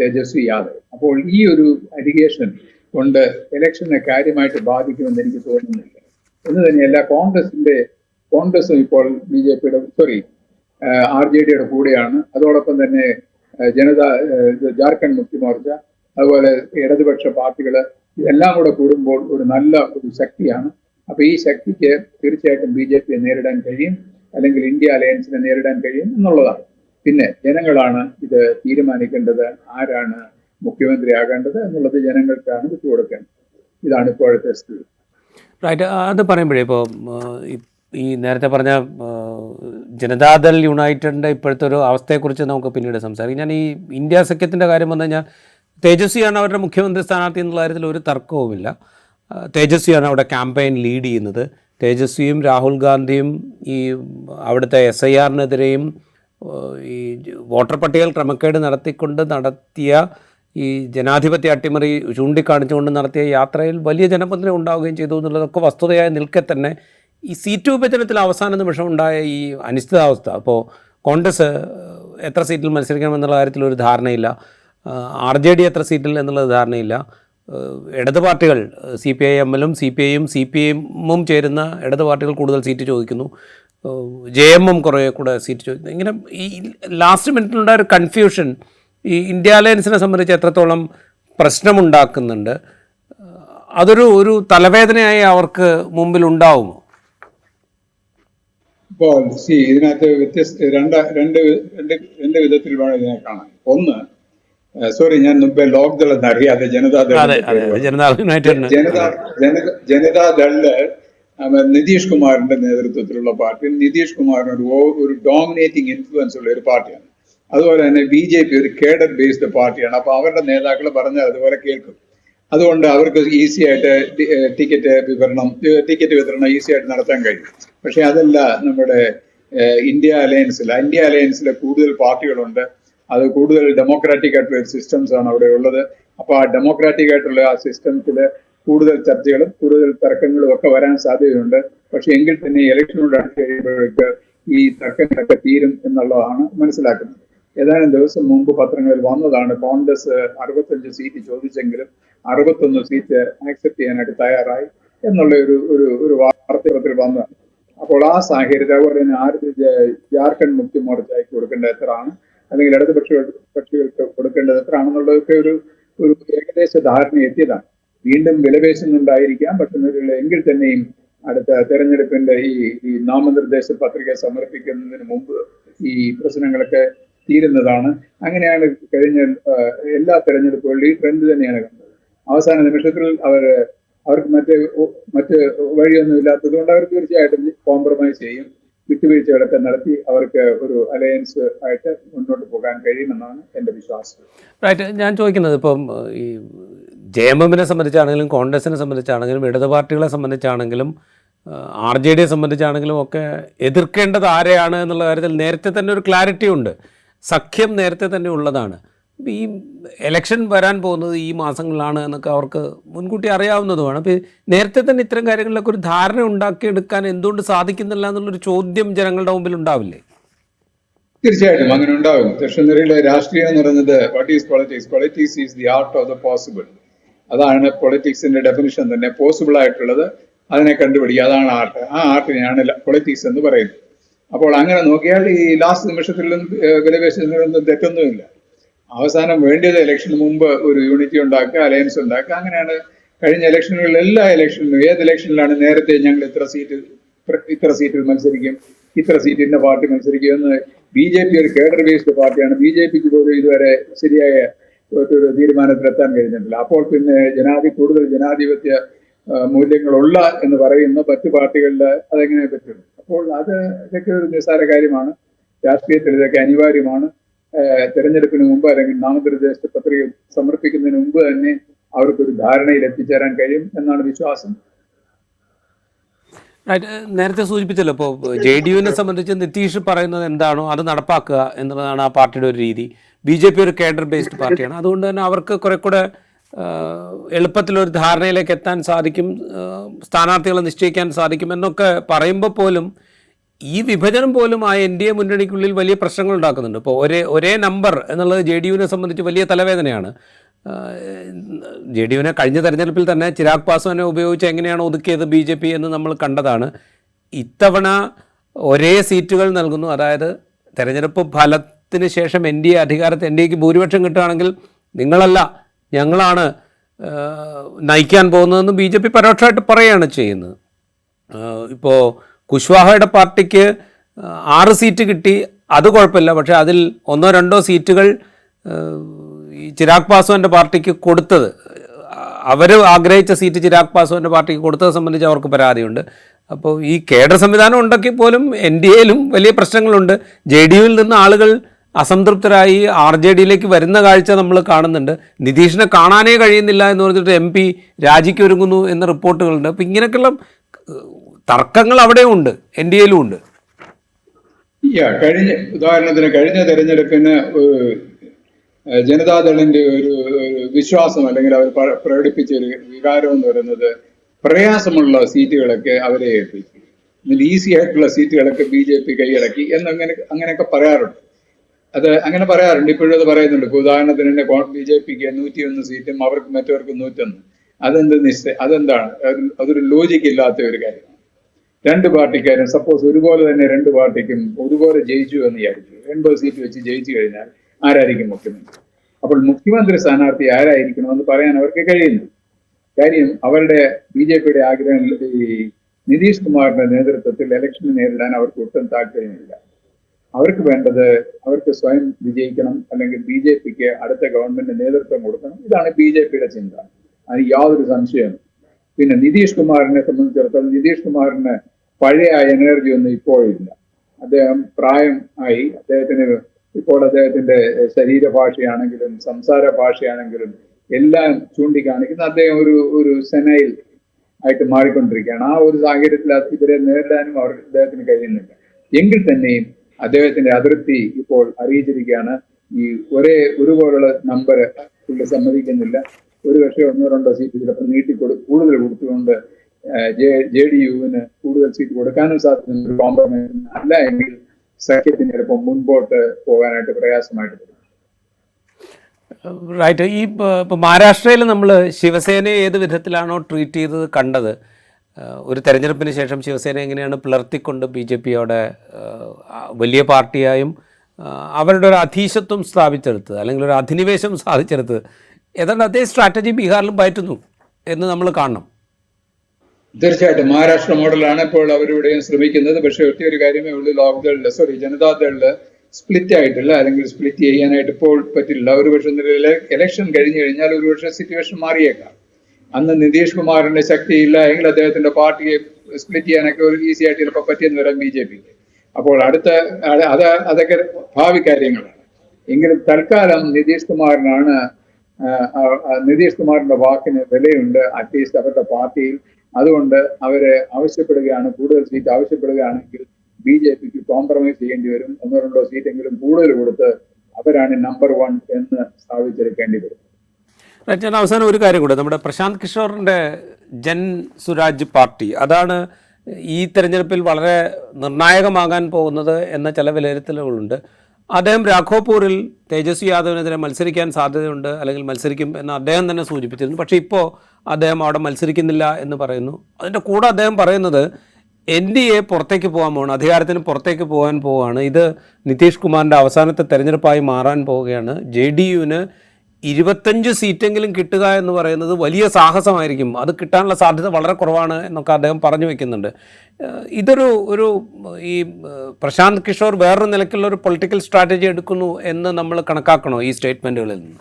തേജസ്വി യാദവ്. അപ്പോൾ ഈ ഒരു അലിഗേഷൻ കൊണ്ട് ഇലക്ഷനെ കാര്യമായിട്ട് ബാധിക്കുമെന്ന് എനിക്ക് തോന്നുന്നില്ല. എന്ന് തന്നെയല്ല കോൺഗ്രസിന്റെ കോൺഗ്രസും ഇപ്പോൾ ബി ജെ പിയുടെ സോറി ആർ ജെ ഡിയുടെ കൂടെയാണ്. അതോടൊപ്പം തന്നെ ജനതാ ജാർഖണ്ഡ് മുക്തി മോർച്ച അതുപോലെ ഇടതുപക്ഷ പാർട്ടികൾ ഇതെല്ലാം കൂടെ കൂടുമ്പോൾ ഒരു നല്ല ഒരു ശക്തിയാണ്. അപ്പൊ ഈ ശക്തിക്ക് തീർച്ചയായിട്ടും ബി ജെ പിയെ നേരിടാൻ കഴിയും അല്ലെങ്കിൽ ഇന്ത്യ അലയൻസിനെ നേരിടാൻ കഴിയും എന്നുള്ളതാണ്. പിന്നെ ജനങ്ങളാണ് ഇത് തീരുമാനിക്കേണ്ടത് ആരാണ് മുഖ്യമന്ത്രി മുഖ്യമന്ത്രിയാകേണ്ടത് എന്നുള്ളത് ജനങ്ങൾക്കാണ് വിട്ടുകൊടുക്കേണ്ടത് ഇതാണ് ഇപ്പോഴത്തെ സ്ഥിതി. റൈറ്റ് അത് പറയുമ്പോഴേ ഇപ്പോൾ ഈ നേരത്തെ പറഞ്ഞ ജനതാദൾ യുണൈറ്റഡിന്റെ ഇപ്പോഴത്തെ ഒരു അവസ്ഥയെക്കുറിച്ച് നമുക്ക് പിന്നീട് സംസാരിക്കാം. ഞാൻ ഈ ഇന്ത്യ സഖ്യത്തിന്റെ കാര്യം വന്നു കഴിഞ്ഞാൽ തേജസ്വിയാണ് അവരുടെ മുഖ്യമന്ത്രി സ്ഥാനാർത്ഥി എന്നുള്ള കാര്യത്തിൽ ഒരു തർക്കവുമില്ല. തേജസ്വിയാണ് അവിടെ ക്യാമ്പയിൻ ലീഡ് ചെയ്യുന്നത്. തേജസ്വിയും രാഹുൽ ഗാന്ധിയും ഈ അവിടുത്തെ എസ് ഐ ആറിനെതിരെയും ഈ വോട്ടർ പട്ടികയിൽ ക്രമക്കേട് നടത്തിക്കൊണ്ട് നടത്തിയ ഈ ജനാധിപത്യ അട്ടിമറി ചൂണ്ടിക്കാണിച്ചുകൊണ്ട് നടത്തിയ യാത്രയിൽ വലിയ ജനപിന്തുണ ഉണ്ടാവുകയും ചെയ്തു എന്നുള്ളതൊക്കെ വസ്തുതയായി നിൽക്കെ തന്നെ ഈ സീറ്റ് വിഭജനത്തിൽ അവസാന നിമിഷം ഉണ്ടായ ഈ അനിശ്ചിതാവസ്ഥ അപ്പോൾ കോൺഗ്രസ് എത്ര സീറ്റിൽ മത്സരിക്കണം എന്നുള്ള കാര്യത്തിൽ ഒരു ധാരണയില്ല. ആർ ജെ ഡി എത്ര സീറ്റിൽ എന്നുള്ള ധാരണയില്ല. ഇടത് പാർട്ടികൾ സി പി ഐ എമ്മിലും സി പി ഐയും സി പി എമ്മും ചേരുന്ന ഇടത് പാർട്ടികൾ കൂടുതൽ സീറ്റ് ചോദിക്കുന്നു. ജെ എമ്മും കുറേ കൂടെ സീറ്റ് ചോദിക്കുന്നു. ഇങ്ങനെ ഈ ലാസ്റ്റ് മിനിറ്റിലുണ്ടായ ഒരു കൺഫ്യൂഷൻ ഈ ഇന്ത്യ അലയൻസിനെ സംബന്ധിച്ച് എത്രത്തോളം പ്രശ്നമുണ്ടാക്കുന്നുണ്ട് അതൊരു ഒരു തലവേദനയായി അവർക്ക് മുമ്പിൽ ഉണ്ടാവുമോ? ഇപ്പോൾ സി ഇതിനകത്ത് വ്യത്യസ്ത രണ്ട് രണ്ട് രണ്ട് രണ്ട് വിധത്തിൽ വേണം ഇതിനെ കാണാൻ. ഒന്ന് സോറി ഞാൻ മുമ്പേ ലോക്ദൾ എന്നറിയാതെ ജനതാദൾ ജനതാ യുണൈറ്റഡിന് ജനതാ ജനത ജനതാദളിൽ അവൻ നിതീഷ് കുമാറിന്റെ നേതൃത്വത്തിലുള്ള പാർട്ടി. നിതീഷ് കുമാറിന് ഒരു ഒരു ഡോമിനേറ്റിംഗ് ഇൻഫ്ലുവൻസ് ഉള്ള ഒരു പാർട്ടിയാണ്. അതുപോലെ തന്നെ ബി ജെ പി ഒരു കേഡർ ബേസ്ഡ് പാർട്ടിയാണ്. അപ്പൊ അവരുടെ നേതാക്കൾ പറഞ്ഞാൽ അതുപോലെ കേൾക്കും. അതുകൊണ്ട് അവർക്ക് ഈസി ആയിട്ട് ടിക്കറ്റ് വിതരണം ടിക്കറ്റ് വിതരണം ഈസി ആയിട്ട് നടത്താൻ കഴിയും. പക്ഷേ അതല്ല നമ്മുടെ ഇന്ത്യ അലയൻസിൽ ഇന്ത്യ അലയൻസിൽ കൂടുതൽ പാർട്ടികളുണ്ട്. അത് കൂടുതൽ ഡെമോക്രാറ്റിക് ആയിട്ടുള്ള സിസ്റ്റംസ് ആണ് അവിടെ ഉള്ളത്. അപ്പോൾ ആ ഡെമോക്രാറ്റിക് ആയിട്ടുള്ള ആ സിസ്റ്റംസിൽ കൂടുതൽ ചർച്ചകളും കൂടുതൽ തർക്കങ്ങളും ഒക്കെ വരാൻ സാധ്യതയുണ്ട്. പക്ഷെ എങ്കിൽ തന്നെ ഇലക്ഷനോട് അടുത്ത് കഴിയുമ്പോഴേക്ക് ഈ തർക്കങ്ങളൊക്കെ തീരും എന്നുള്ളതാണ് മനസ്സിലാക്കുന്നത്. ഏതാനും ദിവസം മുമ്പ് പത്രങ്ങളിൽ വന്നതാണ് കോൺഗ്രസ് അറുപത്തഞ്ച് സീറ്റ് ചോദിച്ചെങ്കിലും അറുപത്തൊന്ന് സീറ്റ് ആക്സെപ്റ്റ് ചെയ്യാനായിട്ട് തയ്യാറായി എന്നുള്ള ഒരു ഒരു ഒരു വാർത്തപത്രത്തിൽ വന്നതാണ് അപ്പോൾ ആ സാഹചര്യത്തിൽ അതുപോലെ തന്നെ ജ- ജാർഖണ്ഡ് മുക്തി മോർച്ചയ്ക്ക് കൊടുക്കേണ്ട എത്രയാണ്? അല്ലെങ്കിൽ ഇടതുപക്ഷ കക്ഷികൾക്ക് കൊടുക്കേണ്ടത് എത്രയാണെന്നുള്ളതൊക്കെ ഒരു ഒരു ഏകദേശ ധാരണ എത്തിയതാണ്. വീണ്ടും വിലപേശുന്നുണ്ടായിരിക്കാം പക്ഷെ എങ്കിൽ തന്നെയും അടുത്ത തെരഞ്ഞെടുപ്പിന്റെ ഈ ഈ നാമനിർദ്ദേശ പത്രിക സമർപ്പിക്കുന്നതിന് മുമ്പ് ഈ പ്രശ്നങ്ങളൊക്കെ തീരുന്നതാണ്. അങ്ങനെയാണ് കഴിഞ്ഞ എല്ലാ തെരഞ്ഞെടുപ്പുകളിലും ഈ ട്രെൻഡ് തന്നെയാണ് കണ്ടത്. അവസാന നിമിഷത്തിൽ അവർ അവർക്ക് മറ്റ് മറ്റ് വഴിയൊന്നും ഇല്ലാത്തത് കൊണ്ട് അവർ തീർച്ചയായിട്ടും കോംപ്രമൈസ് ചെയ്യും. വിട്ടുവീഴ്ചകളൊക്കെ നടത്തി അവർക്ക് ഒരു അലയൻസ് ആയിട്ട് മുന്നോട്ട് പോകാൻ കഴിയുമെന്നാണ് എന്റെ വിശ്വാസം. റൈറ്റ് ഞാൻ ചോദിക്കുന്നത് ഇപ്പം ഈ ജെ എം എമ്മിനെ സംബന്ധിച്ചാണെങ്കിലും കോൺഗ്രസിനെ സംബന്ധിച്ചാണെങ്കിലും ഇടത് പാർട്ടികളെ സംബന്ധിച്ചാണെങ്കിലും ആർ ജെ ഡിയെ സംബന്ധിച്ചാണെങ്കിലും ഒക്കെ എതിർക്കേണ്ടത് ആരെയാണ് എന്നുള്ള കാര്യത്തിൽ നേരത്തെ തന്നെ ഒരു ക്ലാരിറ്റി ഉണ്ട്. സഖ്യം നേരത്തെ തന്നെ ഉള്ളതാണ്. ഈ എലക്ഷൻ വരാൻ പോകുന്നത് ഈ മാസങ്ങളിലാണ് എന്നൊക്കെ അവർക്ക് മുൻകൂട്ടി അറിയാവുന്നതുമാണ്. അപ്പോൾ നേരത്തെ തന്നെ ഇത്തരം കാര്യങ്ങളിലൊക്കെ ഒരു ധാരണ ഉണ്ടാക്കിയെടുക്കാൻ എന്തുകൊണ്ട് സാധിക്കുന്നില്ല എന്നുള്ളൊരു ചോദ്യം ജനങ്ങളുടെ മുമ്പിൽ ഉണ്ടാവില്ലേ? തീർച്ചയായിട്ടും അങ്ങനെ ഉണ്ടാകും. നിരയിലെ രാഷ്ട്രീയം എന്ന് പറയുന്നത് what is politics politics is the art of the possible അതാണ് പൊളിറ്റിക്സിന്റെ ഡെഫിനിഷൻ തന്നെ പോസിബിൾ ആയിട്ടുള്ളത്. അതിനെ കണ്ടുപിടിക്കുക. അതാണ് ആർട്ട് ആ ആർട്ടിനെയാണ് പൊളിറ്റിക്സ് എന്ന് പറയുന്നത്. അപ്പോൾ അങ്ങനെ നോക്കിയാൽ ഈ ലാസ്റ്റ് നിമിഷത്തിലും വിലപേശുന്നതിലൊന്നും തെറ്റൊന്നുമില്ല. അവസാനം വേണ്ടിയത് ഇലക്ഷന് മുമ്പ് ഒരു യൂണിറ്റി ഉണ്ടാക്കുക അലയൻസ് ഉണ്ടാക്കുക. അങ്ങനെയാണ് കഴിഞ്ഞ ഇലക്ഷനുകളിൽ എല്ലാ ഇലക്ഷനിലും ഏത് ഇലക്ഷനിലാണ് നേരത്തെ ഞങ്ങൾ ഇത്ര സീറ്റ് ഇത്ര സീറ്റിൽ മത്സരിക്കും ഇത്ര സീറ്റിന്റെ പാർട്ടി മത്സരിക്കും എന്ന് ബി ജെ പി ഒരു കേഡർ ബേസ്ഡ് പാർട്ടിയാണ്. ബി ജെ പിക്ക് പോലും ഇതുവരെ ശരിയായ ഒരു തീരുമാനത്തിലെത്താൻ കഴിഞ്ഞിട്ടില്ല. അപ്പോൾ പിന്നെ ജനാധി കൂടുതൽ ജനാധിപത്യ മൂല്യങ്ങളുള്ള എന്ന് പറയുന്ന മറ്റു പാർട്ടികളിൽ അതെങ്ങനെ പറ്റും? അപ്പോൾ അത് ഇതൊക്കെ ഒരു നിസ്സാര കാര്യമാണ്. രാഷ്ട്രീയത്തിൽ ഇതൊക്കെ അനിവാര്യമാണ് തെരഞ്ഞെടുപ്പിന് മുമ്പ് അല്ലെങ്കിൽ നാമനിർദ്ദേശ പത്രിക സമർപ്പിക്കുന്നതിന് മുമ്പ് തന്നെ അവർക്കൊരു ധാരണയിൽ എത്തിച്ചേരാൻ കഴിയും എന്നാണ് വിശ്വാസം. നേരത്തെ സൂചിപ്പിച്ചല്ലോ ഇപ്പോൾ ജെ ഡി യുവിനെ സംബന്ധിച്ച് നിതീഷ് പറയുന്നത് എന്താണോ അത് നടപ്പാക്കുക എന്നുള്ളതാണ് ആ പാർട്ടിയുടെ ഒരു രീതി. ബി ജെ പി ഒരു കേഡർ ബേസ്ഡ് പാർട്ടിയാണ്. അതുകൊണ്ട് തന്നെ അവർക്ക് കുറെ കൂടെ എളുപ്പത്തിലൊരു ധാരണയിലേക്ക് എത്താൻ സാധിക്കും സ്ഥാനാർത്ഥികളെ നിശ്ചയിക്കാൻ സാധിക്കും എന്നൊക്കെ പറയുമ്പോൾ പോലും ഈ വിഭജനം പോലും ആ എൻ ഡി എ മുന്നണിക്കുള്ളിൽ വലിയ പ്രശ്നങ്ങൾ ഉണ്ടാക്കുന്നുണ്ട്. ഇപ്പോൾ ഒരേ ഒരേ നമ്പർ എന്നുള്ളത് ജെ ഡി യുവിനെ സംബന്ധിച്ച് വലിയ തലവേദനയാണ്. ജെ ഡി യുവിനെ കഴിഞ്ഞ തെരഞ്ഞെടുപ്പിൽ തന്നെ ചിരാഗ് പാസ്വാനെ ഉപയോഗിച്ച് എങ്ങനെയാണ് ഒതുക്കിയത് ബി ജെ പി എന്ന് നമ്മൾ കണ്ടതാണ്. ഇത്തവണ ഒരേ സീറ്റുകൾ നൽകുന്നു. അതായത് തെരഞ്ഞെടുപ്പ് ഫലത്തിന് ശേഷം എൻ ഡി എ അധികാരത്തിൽ എൻ ഡി എക്ക് ഭൂരിപക്ഷം കിട്ടുകയാണെങ്കിൽ നിങ്ങളല്ല ഞങ്ങളാണ് നയിക്കാൻ പോകുന്നതെന്ന് ബി ജെ പി പരോക്ഷമായിട്ട് പറയുകയാണ് ചെയ്യുന്നത്. ഇപ്പോൾ കുശ്വാഹയുടെ പാർട്ടിക്ക് ആറ് സീറ്റ് കിട്ടി അത് കുഴപ്പമില്ല. പക്ഷേ അതിൽ ഒന്നോ രണ്ടോ സീറ്റുകൾ ഈ ചിരാഗ് പാസ്വാന്റെ പാർട്ടിക്ക് കൊടുത്തത് അവർ ആഗ്രഹിച്ച സീറ്റ് ചിരാഗ് പാസ്വാന്റെ പാർട്ടിക്ക് കൊടുത്തത് സംബന്ധിച്ച് അവർക്ക് പരാതിയുണ്ട്. അപ്പോൾ ഈ കേഡർ സംവിധാനം ഉണ്ടെങ്കിൽ പോലും എൻ ഡി എയിലും വലിയ പ്രശ്നങ്ങളുണ്ട്. ജെ ഡി യുവിൽ നിന്ന് ആളുകൾ അസംതൃപ്തരായി ആർ ജെ ഡിയിലേക്ക് വരുന്ന കാഴ്ച നമ്മൾ കാണുന്നുണ്ട്. നിതീഷിനെ കാണാനേ കഴിയുന്നില്ല എന്ന് പറഞ്ഞിട്ട് എം പി രാജിക്ക് ഒരുങ്ങുന്നു എന്ന റിപ്പോർട്ടുകളുണ്ട്. അപ്പം ഇങ്ങനെയൊക്കെയുള്ള തർക്കങ്ങൾ അവിടെയും ഉണ്ട് എൻ ഡി എയിലും ഉണ്ട്. കഴിഞ്ഞ ഉദാഹരണത്തിന് കഴിഞ്ഞ തെരഞ്ഞെടുപ്പിന് ജനതാദളിന്റെ ഒരു വിശ്വാസം അല്ലെങ്കിൽ അവർ പ്രകടിപ്പിച്ച ഒരു വികാരം എന്ന് പറയുന്നത് പ്രയാസമുള്ള സീറ്റുകളൊക്കെ അവരെ ഏൽപ്പിച്ചു. ഈസി ആയിട്ടുള്ള സീറ്റുകളൊക്കെ ബി ജെ പി കൈയടക്കി എന്നങ്ങനെ അങ്ങനെയൊക്കെ പറയാറുണ്ട്. അത് അങ്ങനെ പറയാറുണ്ട്. ഇപ്പോഴും അത് പറയുന്നുണ്ട്. ഉദാഹരണത്തിന് തന്നെ ബി ജെ പിക്ക് നൂറ്റിയൊന്ന് സീറ്റും അവർക്ക് മറ്റവർക്ക് നൂറ്റൊന്ന്. അതെന്ത് നിശ്ചയ അതെന്താണ്? അതൊരു ലോജിക്ക് ഇല്ലാത്ത ഒരു കാര്യമാണ് രണ്ട് പാർട്ടിക്കാരും സപ്പോസ് ഒരുപോലെ തന്നെ രണ്ട് പാർട്ടിക്കും ഒരുപോലെ ജയിച്ചു എന്ന് വിചാരിച്ചു. എൺപത് സീറ്റ് വെച്ച് ജയിച്ചു കഴിഞ്ഞാൽ ആരായിരിക്കും മുഖ്യമന്ത്രി? അപ്പോൾ മുഖ്യമന്ത്രി സ്ഥാനാർത്ഥി ആരായിരിക്കണമെന്ന് പറയാൻ അവർക്ക് കഴിയുന്നു. കാര്യം അവരുടെ ബി ജെ പിയുടെ ആഗ്രഹം ഈ നിതീഷ് കുമാറിന്റെ നേതൃത്വത്തിൽ ഇലക്ഷന് നേരിടാൻ അവർക്ക് ഒട്ടും താല്പര്യമില്ല. അവർക്ക് വേണ്ടത് അവർക്ക് സ്വയം വിജയിക്കണം അല്ലെങ്കിൽ ബി ജെ പിക്ക് അടുത്ത ഗവൺമെന്റ് നേതൃത്വം കൊടുക്കണം. ഇതാണ് ബി ജെ പിയുടെ ചിന്ത. അതിന് യാതൊരു സംശയം പിന്നെ നിതീഷ് കുമാറിനെ സംബന്ധിച്ചിടത്തോളം നിതീഷ് കുമാറിന് പഴയ എനർജി ഒന്നും ഇപ്പോഴില്ല. അദ്ദേഹം പ്രായം ആയി. അദ്ദേഹത്തിന് ഇപ്പോൾ അദ്ദേഹത്തിന്റെ ശരീരഭാഷയാണെങ്കിലും സംസാര ഭാഷയാണെങ്കിലും എല്ലാം ചൂണ്ടിക്കാണിക്കുന്ന അദ്ദേഹം ഒരു ഒരു സെനയിൽ ആയിട്ട് മാറിക്കൊണ്ടിരിക്കുകയാണ്. ആ ഒരു സാഹചര്യത്തിൽ ഇവരെ നേരിടാനും അവർ അദ്ദേഹത്തിന് കഴിയുന്നില്ല. എങ്കിൽ തന്നെയും അദ്ദേഹത്തിന്റെ അതിർത്തി ഇപ്പോൾ അറിയിച്ചിരിക്കുകയാണ്. ഈ ഒരേ ഒരുപോലുള്ള നമ്പർ പുള്ളി സമ്മതിക്കുന്നില്ല. ഒരു പക്ഷേ ഒന്നോ രണ്ടോ സീറ്റ് ചിലപ്പോൾ നീട്ടിക്കൊടു കൂടുതൽ കൊടുത്തുകൊണ്ട് ജെ ജെ ഡി യുവിന് കൂടുതൽ സീറ്റ് കൊടുക്കാനും സാധ്യതയുണ്ട് ഒരു കോംപ്രമൈസ് അല്ല എങ്കിൽ സഖ്യത്തിന് ചിലപ്പോൾ മുൻപോട്ട് പോകാനായിട്ട് പ്രയാസമായിട്ട് റൈറ്റ് ഈ ഇപ്പോൾ മഹാരാഷ്ട്രയിൽ നമ്മൾ ശിവസേനയെ ഏത് വിധത്തിലാണോ ട്രീറ്റ് ചെയ്തത് കണ്ടത് ഒരു തെരഞ്ഞെടുപ്പിന് ശേഷം ശിവസേന എങ്ങനെയാണ് പിളർത്തിക്കൊണ്ട് ബി ജെ പിയോടെ വലിയ പാർട്ടിയായും അവരുടെ ഒരു അധീശത്വം സ്ഥാപിച്ചെടുത്തത് അല്ലെങ്കിൽ ഒരു അധിനിവേശം സാധിച്ചെടുത്തത് ഏതാണ്ട് അതേ സ്ട്രാറ്റജി ബീഹാറിലും പയറ്റുന്നു എന്ന് നമ്മൾ കാണണം. തീർച്ചയായിട്ടും. മഹാരാഷ്ട്ര മോഡലാണ് ഇപ്പോൾ അവരിവിടെയും ശ്രമിക്കുന്നത്. പക്ഷേ ഒറ്റ ഒരു കാര്യമേ ഉള്ളൂ. ലോക്ദളിൽ സോറി ജനതാദളിൽ സ്പ്ലിറ്റ് ആയിട്ടില്ല അല്ലെങ്കിൽ സ്പ്ലിറ്റ് ചെയ്യാനായിട്ട് ഇപ്പോൾ പറ്റില്ല. ഒരു പക്ഷേ ഇലക്ഷൻ കഴിഞ്ഞു കഴിഞ്ഞാൽ ഒരു പക്ഷേ സിറ്റുവേഷൻ മാറിയേക്കാം. അന്ന് നിതീഷ് കുമാറിന്റെ ശക്തിയില്ല. എങ്കിൽ അദ്ദേഹത്തിന്റെ പാർട്ടിയെ സ്പ്ലിറ്റ് ചെയ്യാനൊക്കെ ഒരു ഈസി ആയിട്ട് ചിലപ്പോൾ പറ്റിയെന്ന് വരാം ബി ജെ പിക്ക് അപ്പോൾ അടുത്ത അത് അത് അതൊക്കെ ഭാവി കാര്യങ്ങളാണ്. എങ്കിലും തൽക്കാലം നിതീഷ് കുമാറിനാണ് നിതീഷ് കുമാറിന്റെ വാക്കിന് വിലയുണ്ട്. അറ്റ്ലീസ്റ്റ് അവരുടെ പാർട്ടിയിൽ. അതുകൊണ്ട് അവരെ ആവശ്യപ്പെടുകയാണ് കൂടുതൽ സീറ്റ് ആവശ്യപ്പെടുകയാണെങ്കിൽ ബി ജെ പിക്ക് കോംപ്രമൈസ് ചെയ്യേണ്ടി വരും. ഒന്നോ രണ്ടോ സീറ്റെങ്കിലും കൂടുതൽ കൊടുത്ത് അവരാണ് നമ്പർ വൺ എന്ന് സ്ഥാപിച്ചെടുക്കേണ്ടി വരും. റൈറ്റ് ഞാൻ അവസാനം ഒരു കാര്യം കൂടെ. നമ്മുടെ പ്രശാന്ത് കിഷോറിന്റെ ജൻ സുരാജ് പാർട്ടി അതാണ് ഈ തെരഞ്ഞെടുപ്പിൽ വളരെ നിർണായകമാകാൻ പോകുന്നത് എന്ന ചില വിലയിരുത്തലുകളുണ്ട്. അദ്ദേഹം രാഘോപൂരിൽ തേജസ്വി യാദവിനെതിരെ മത്സരിക്കാൻ സാധ്യതയുണ്ട് അല്ലെങ്കിൽ മത്സരിക്കും എന്ന് അദ്ദേഹം തന്നെ സൂചിപ്പിച്ചിരുന്നു. പക്ഷേ ഇപ്പോൾ അദ്ദേഹം അവിടെ മത്സരിക്കുന്നില്ല എന്ന് പറയുന്നു. അതിന്റെ കൂടെ അദ്ദേഹം പറയുന്നത് എൻ ഡി എ പുറത്തേക്ക് പോകാൻ പോവാണ് അധികാരത്തിന് പുറത്തേക്ക് പോകാൻ പോവുകയാണ് ഇത് നിതീഷ് കുമാറിന്റെ അവസാനത്തെ തെരഞ്ഞെടുപ്പായി മാറാൻ പോവുകയാണ്. ജെ ഡി യുവിന് ഇരുപത്തഞ്ച് സീറ്റെങ്കിലും കിട്ടുക എന്ന് പറയുന്നത് വലിയ സാഹസമായിരിക്കും. അത് കിട്ടാനുള്ള സാധ്യത വളരെ കുറവാണ് എന്നൊക്കെ അദ്ദേഹം പറഞ്ഞു വെക്കുന്നുണ്ട്. ഇതൊരു ഒരു ഈ പ്രശാന്ത് കിഷോർ വേറൊരു നിലയ്ക്കുള്ള ഒരു പൊളിറ്റിക്കൽ സ്ട്രാറ്റജി എടുക്കുന്നു എന്ന് നമ്മൾ കണക്കാക്കണോ ഈ സ്റ്റേറ്റ്മെന്റുകളിൽ നിന്ന്?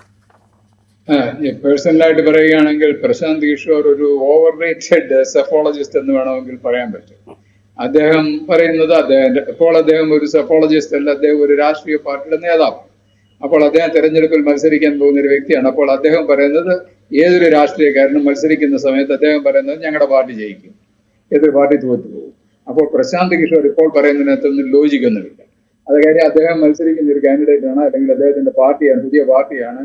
പേഴ്സണലായിട്ട് പറയുകയാണെങ്കിൽ പ്രശാന്ത് കിഷോർ ഒരു ഓവർ റേറ്റഡ് സെഫോളജിസ്റ്റ് എന്ന് വേണമെങ്കിൽ പറയാൻ പറ്റും. അദ്ദേഹം പറയുന്നത് അദ്ദേഹം ഇപ്പോൾ അദ്ദേഹം ഒരു സെഫോളജിസ്റ്റ് അല്ല അദ്ദേഹം ഒരു രാഷ്ട്രീയ പാർട്ടിയുടെ നേതാവ്. അപ്പോൾ അദ്ദേഹം തെരഞ്ഞെടുപ്പിൽ മത്സരിക്കാൻ പോകുന്ന ഒരു വ്യക്തിയാണ്. അപ്പോൾ അദ്ദേഹം പറയുന്നത് ഏതൊരു രാഷ്ട്രീയക്കാരനും മത്സരിക്കുന്ന സമയത്ത് അദ്ദേഹം പറയുന്നത് ഞങ്ങളുടെ പാർട്ടി ജയിക്കും. ഏതൊരു പാർട്ടി തോറ്റു പോകും. അപ്പോൾ പ്രശാന്ത് കിഷോർ ഇപ്പോൾ പറയുന്നതിനകത്തൊന്നും ലോജിക്കൊന്നുമില്ല. അത് കാര്യം അദ്ദേഹം മത്സരിക്കുന്ന ഒരു കാൻഡിഡേറ്റ് ആണ് അല്ലെങ്കിൽ അദ്ദേഹത്തിന്റെ പാർട്ടിയാണ് പുതിയ പാർട്ടിയാണ്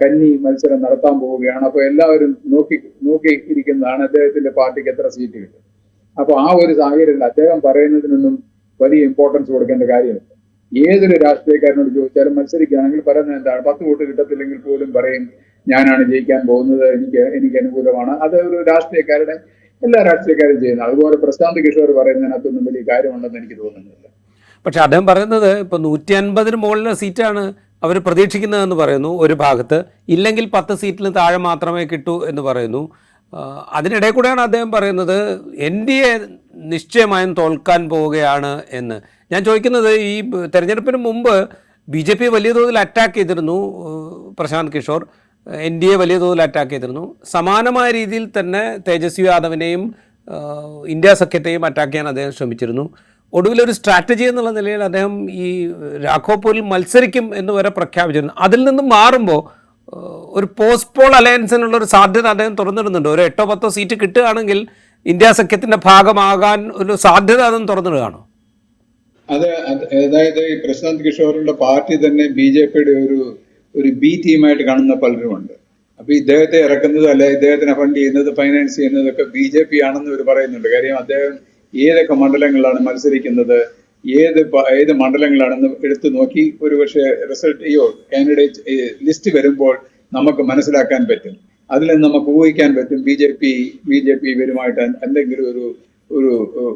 കന്നി മത്സരം നടത്താൻ പോവുകയാണ്. അപ്പോൾ എല്ലാവരും നോക്കി നോക്കിയിരിക്കുന്നതാണ് അദ്ദേഹത്തിന്റെ പാർട്ടിക്ക് എത്ര സീറ്റ് കിട്ടും. അപ്പോൾ ആ ഒരു സാഹചര്യത്തിൽ അദ്ദേഹം പറയുന്നതിനൊന്നും വലിയ ഇമ്പോർട്ടൻസ് കൊടുക്കേണ്ട കാര്യമില്ല. ഏതൊരു രാഷ്ട്രീയക്കാരനോട് ചോദിച്ചാലും മത്സരിക്കുകയാണെങ്കിൽ പറയുന്നത് എന്താണ്? പത്ത് വോട്ട് കിട്ടത്തില്ലെങ്കിൽ പോലും പറയും ഞാനാണ് ജയിക്കാൻ പോകുന്നത് എനിക്ക് എനിക്ക് അനുകൂലമാണ്. അത് ഒരു രാഷ്ട്രീയക്കാരുടെ എല്ലാ രാഷ്ട്രീയക്കാരും ചെയ്യുന്നത്. അതുപോലെ പ്രശാന്ത് കിഷോർ പറയുന്നതിനകത്തൊന്നും വലിയ കാര്യമുണ്ടെന്ന് എനിക്ക് തോന്നുന്നില്ല. പക്ഷെ അദ്ദേഹം പറയുന്നത് ഇപ്പൊ നൂറ്റി അൻപതിന് മുകളിലെ സീറ്റാണ് അവർ പ്രതീക്ഷിക്കുന്നതെന്ന് പറയുന്നു ഒരു ഭാഗത്ത്. ഇല്ലെങ്കിൽ പത്ത് സീറ്റിന് താഴെ മാത്രമേ കിട്ടൂ എന്ന് പറയുന്നു. അതിനിടെ കൂടെയാണ് അദ്ദേഹം പറയുന്നത് എൻ ഡി എ നിശ്ചയമായും തോൽക്കാൻ പോവുകയാണ് എന്ന്. ഞാൻ ചോദിക്കുന്നത് ഈ തെരഞ്ഞെടുപ്പിന് മുമ്പ് ബി ജെ പി വലിയ തോതിൽ അറ്റാക്ക് ചെയ്തിരുന്നു Prashant Kishor. N D A വലിയ തോതിൽ അറ്റാക്ക് ചെയ്തിരുന്നു. സമാനമായ രീതിയിൽ തന്നെ തേജസ്വി യാദവിനെയും ഇന്ത്യ സഖ്യത്തെയും അറ്റാക്ക് ചെയ്യാൻ അദ്ദേഹം ശ്രമിച്ചിരുന്നു. ഒടുവിൽ ഒരു സ്ട്രാറ്റജി എന്നുള്ള നിലയിൽ അദ്ദേഹം ഈ രാഘോപൂരിൽ മത്സരിക്കും എന്ന് വരെ പ്രഖ്യാപിച്ചിരുന്നു. അതിൽ നിന്ന് മാറുമ്പോൾ ഒരു പോസ്റ്റ് പോൾ അലയൻസിനുള്ള ഒരു സാധ്യത അദ്ദേഹം തുറന്നിടുന്നുണ്ട്. ഒരു എട്ടോ പത്തോ സീറ്റ് കിട്ടുകയാണെങ്കിൽ ഇന്ത്യ സഖ്യത്തിന്റെ ഭാഗമാകാൻ ഒരു സാധ്യത അദ്ദേഹം തുറന്നിടുകയാണോ? അത് അത് അതായത് ഈ പ്രശാന്ത് കിഷോറിന്റെ പാർട്ടി തന്നെ ബി ജെ പിയുടെ ഒരു ഒരു ബി ടീമായിട്ട് കാണുന്ന പലരുമുണ്ട്. അപ്പൊ ഇദ്ദേഹത്തെ ഇറക്കുന്നത് അല്ലെ ഇദ്ദേഹത്തിനെ ഫണ്ട് ചെയ്യുന്നത് ഫൈനാൻസ് ചെയ്യുന്നതൊക്കെ ബി ജെ പി ആണെന്ന് ഇവർ പറയുന്നുണ്ട്. കാര്യം അദ്ദേഹം ഏതൊക്കെ മണ്ഡലങ്ങളാണ് മത്സരിക്കുന്നത് ഏത് ഏത് മണ്ഡലങ്ങളാണെന്ന് എടുത്തു നോക്കി ഒരുപക്ഷെ റിസൾട്ട് അയ്യോ കാൻഡിഡേറ്റ് ലിസ്റ്റ് വരുമ്പോൾ നമുക്ക് മനസ്സിലാക്കാൻ പറ്റും. അതിൽ നിന്ന് നമുക്ക് ഊഹിക്കാൻ പറ്റും B J P B J P ഇവരുമായിട്ട് എന്തെങ്കിലും ഒരു ഒരു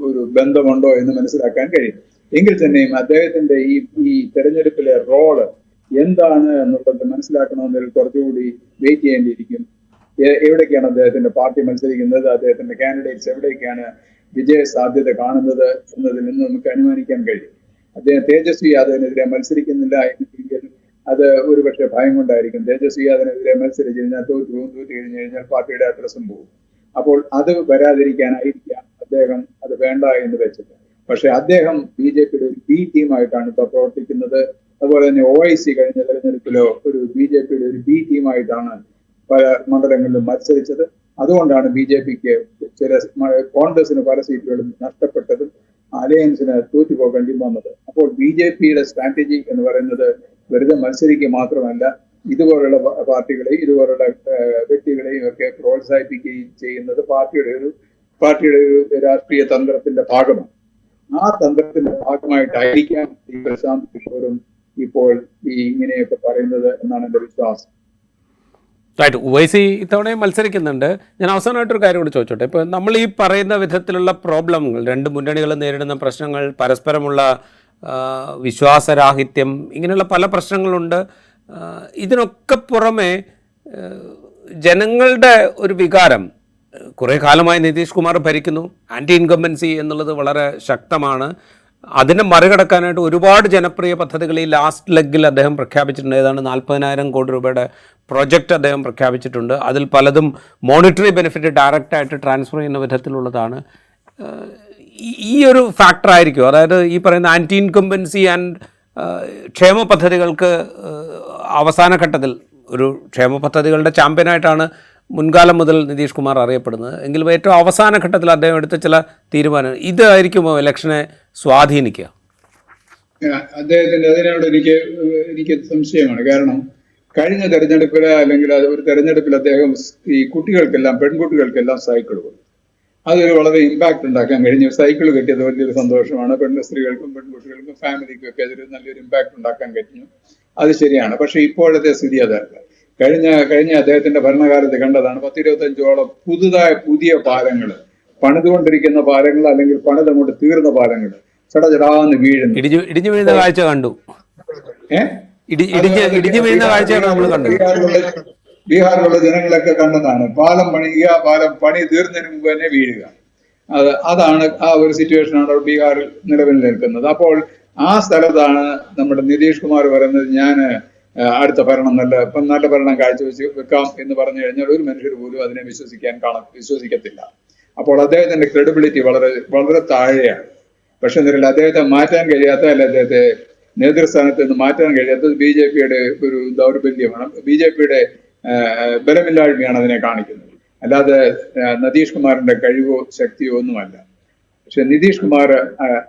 ഒരു ബന്ധമുണ്ടോ എന്ന് മനസ്സിലാക്കാൻ കഴിയും. എങ്കിൽ തന്നെയും അദ്ദേഹത്തിന്റെ ഈ ഈ തെരഞ്ഞെടുപ്പിലെ റോൾ എന്താണ് എന്നുള്ളത് മനസ്സിലാക്കണമെങ്കിൽ കുറച്ചുകൂടി വെയിറ്റ് ചെയ്യേണ്ടിയിരിക്കും. എവിടേക്കാണ് അദ്ദേഹത്തിന്റെ പാർട്ടി മത്സരിക്കുന്നത്? അദ്ദേഹത്തിന്റെ കാൻഡിഡേറ്റ്സ് എവിടേക്കാണ് വിജയ സാധ്യത കാണുന്നത് എന്നതിൽ നിന്ന് നമുക്ക് അനുമാനിക്കാൻ കഴിയും. അദ്ദേഹം തേജസ്വി യാദവിനെതിരെ മത്സരിക്കുന്നില്ല എന്നെങ്കിൽ അത് ഒരുപക്ഷെ ഭയം കൊണ്ടായിരിക്കും. തേജസ്വി യാദവിനെതിരെ മത്സരിച്ച് കഴിഞ്ഞാൽ തോറ്റു പോകും തോറ്റു കഴിഞ്ഞു കഴിഞ്ഞാൽ പാർട്ടിയുടെ അഡ്രസ്സും പോകും. അപ്പോൾ അത് വരാതിരിക്കാനായിരിക്കാം അദ്ദേഹം അത് വേണ്ട എന്ന് വെച്ചത്. പക്ഷെ അദ്ദേഹം ബി ജെ പിയുടെ ഒരു ബി ടീമായിട്ടാണ് ഇപ്പോൾ പ്രവർത്തിക്കുന്നത്. അതുപോലെ തന്നെ ഒ ഐ സി കഴിഞ്ഞ തെരഞ്ഞെടുപ്പിലോ ഒരു ബി ജെ പിയുടെ ഒരു ബി ടീമായിട്ടാണ് പല മണ്ഡലങ്ങളിലും മത്സരിച്ചത്. അതുകൊണ്ടാണ് ബി ജെ പിക്ക് ചില കോൺഗ്രസിന് പല സീറ്റുകളും നഷ്ടപ്പെട്ടതും അലയൻസിന് തോറ്റുപോകേണ്ടി വന്നത്. അപ്പോൾ ബി ജെ പിയുടെ സ്ട്രാറ്റജി എന്ന് പറയുന്നത് വെറുതെ മത്സരിക്കുക മാത്രമല്ല ഇതുപോലുള്ള പാർട്ടികളെയും ഇതുപോലുള്ള വ്യക്തികളെയും ഒക്കെ പ്രോത്സാഹിപ്പിക്കുകയും ചെയ്യുന്നത് പാർട്ടിയുടെ ഒരു പാർട്ടിയുടെ ഒരു രാഷ്ട്രീയ തന്ത്രത്തിന്റെ ഭാഗമാണ്. ആ തന്ത്രത്തിന്റെ ഭാഗമായിട്ടായിരിക്കാം ഈ പ്രശാന്ത് കിഷോറും ഇപ്പോൾ ഈ ഇങ്ങനെയൊക്കെ പറയുന്നത് എന്നാണ് എന്റെ വിശ്വാസം. റൈറ്റ് ഉവൈസി ഇത്തവണയും മത്സരിക്കുന്നുണ്ട്. ഞാൻ അവസാനമായിട്ടൊരു കാര്യം കൂടി ചോദിച്ചോട്ടെ. ഇപ്പോൾ നമ്മൾ ഈ പറയുന്ന വിധത്തിലുള്ള പ്രോബ്ലങ്ങൾ രണ്ട് മുന്നണികളും നേരിടുന്ന പ്രശ്നങ്ങൾ പരസ്പരമുള്ള വിശ്വാസരാഹിത്യം ഇങ്ങനെയുള്ള പല പ്രശ്നങ്ങളുണ്ട്. ഇതിനൊക്കെ പുറമെ ജനങ്ങളുടെ ഒരു വികാരം കുറേ കാലമായി നിതീഷ് കുമാർ ഭരിക്കുന്നു. ആന്റി ഇൻകംബൻസി എന്നുള്ളത് വളരെ ശക്തമാണ്. അതിനെ മറികടക്കാനായിട്ട് ഒരുപാട് ജനപ്രിയ പദ്ധതികൾ ഈ ലാസ്റ്റ് ലെഗിൽ അദ്ദേഹം പ്രഖ്യാപിച്ചിട്ടുണ്ട്. ഏതാണ്ട് നാൽപ്പതിനായിരം കോടി രൂപയുടെ പ്രൊജക്റ്റ് അദ്ദേഹം പ്രഖ്യാപിച്ചിട്ടുണ്ട്. അതിൽ പലതും മോണിറ്ററി ബെനിഫിറ്റ് ഡയറക്റ്റായിട്ട് ട്രാൻസ്ഫർ ചെയ്യുന്ന വിധത്തിലുള്ളതാണ്. ഈ- ഒരു ഫാക്ടർ ആയിരിക്കും. അതായത് ഈ പറയുന്ന ആന്റി ഇൻകംബൻസി ആൻഡ് ക്ഷേമ പദ്ധതികൾക്ക് അവസാന ഘട്ടത്തിൽ ഒരു ക്ഷേമ പദ്ധതികളുടെ ചാമ്പ്യനായിട്ടാണ് മുൻകാലം മുതൽ നിതീഷ് കുമാർ അറിയപ്പെടുന്നത്. എങ്കിലും ഏറ്റവും അവസാന ഘട്ടത്തിൽ അദ്ദേഹം എടുത്ത ചില തീരുമാനങ്ങൾ ഇതായിരിക്കുമോ ഇലക്ഷനെ സ്വാധീനിക്കുക? അദ്ദേഹത്തിന്റെ അതിനോട് എനിക്ക് എനിക്ക് സംശയമാണ്. കാരണം കഴിഞ്ഞ തെരഞ്ഞെടുപ്പിൽ അല്ലെങ്കിൽ ഒരു തെരഞ്ഞെടുപ്പിൽ അദ്ദേഹം ഈ കുട്ടികൾക്കെല്ലാം പെൺകുട്ടികൾക്കെല്ലാം സൈക്കിൾ കൊടുത്തു. അതൊരു വളരെ ഇമ്പാക്ട് ഉണ്ടാക്കാൻ കഴിഞ്ഞു. സൈക്കിൾ കിട്ടിയത് വലിയൊരു സന്തോഷമാണ്. പെൺ സ്ത്രീകൾക്കും പെൺകുട്ടികൾക്കും ഫാമിലിക്കും ഒക്കെ അതൊരു നല്ലൊരു ഇമ്പാക്ട് ഉണ്ടാക്കാൻ കഴിഞ്ഞു. അത് ശരിയാണ്. പക്ഷെ ഇപ്പോഴത്തെ സ്ഥിതി അതല്ല. കഴിഞ്ഞ കഴിഞ്ഞ അദ്ദേഹത്തിന്റെ ഭരണകാലത്ത് കണ്ടതാണ് പത്തിരുപത്തഞ്ചോളം പുതുതായ പുതിയ പാലങ്ങൾ പണിതുകൊണ്ടിരിക്കുന്ന പാലങ്ങൾ അല്ലെങ്കിൽ പണിതങ്ങോട്ട് തീർന്ന പാലങ്ങൾ ചടചടാന്ന് വീഴുന്നു. ഇടിഞ്ഞു ഇടിഞ്ഞു വീഴുന്ന കാഴ്ച കണ്ടു. ഇടിഞ്ഞു വീഴുന്ന ബീഹാറിലുള്ള ജനങ്ങളൊക്കെ കണ്ടതാണ്. പാലം പണിയുക പാലം പണി തീർന്നതിന് മുമ്പ് തന്നെ വീഴുക. അത് അതാണ് ആ ഒരു സിറ്റുവേഷനാണ് ആണ് ബീഹാറിൽ നിലവിൽ നിൽക്കുന്നത്. അപ്പോൾ ആ സ്ഥലത്താണ് നമ്മുടെ നിതീഷ് കുമാർ പറയുന്നത് ഞാൻ അടുത്ത ഭരണം നല്ല ഇപ്പം നല്ല ഭരണം കാഴ്ചവെച്ച് വെക്കാം എന്ന് പറഞ്ഞു കഴിഞ്ഞാൽ ഒരു മനുഷ്യർ പോലും അതിനെ വിശ്വസിക്കാൻ കാണ വിശ്വസിക്കത്തില്ല. അപ്പോൾ അദ്ദേഹത്തിന്റെ ക്രെഡിബിലിറ്റി വളരെ വളരെ താഴെയാണ്. പക്ഷെ എന്നിട്ട് അദ്ദേഹത്തെ മാറ്റാൻ കഴിയാത്ത അല്ല അദ്ദേഹത്തെ നേതൃസ്ഥാനത്ത് നിന്ന് മാറ്റാൻ കഴിയാത്തത് ബി ജെ പിയുടെ ഒരു ദൗർബല്യമാണ്. ബി ജെ പിയുടെ ബലമില്ലായ്മയാണ് അതിനെ കാണിക്കുന്നത്. അല്ലാതെ നിതീഷ് കുമാറിന്റെ കഴിവോ ശക്തിയോ ഒന്നുമല്ല. പക്ഷെ നിതീഷ് കുമാർ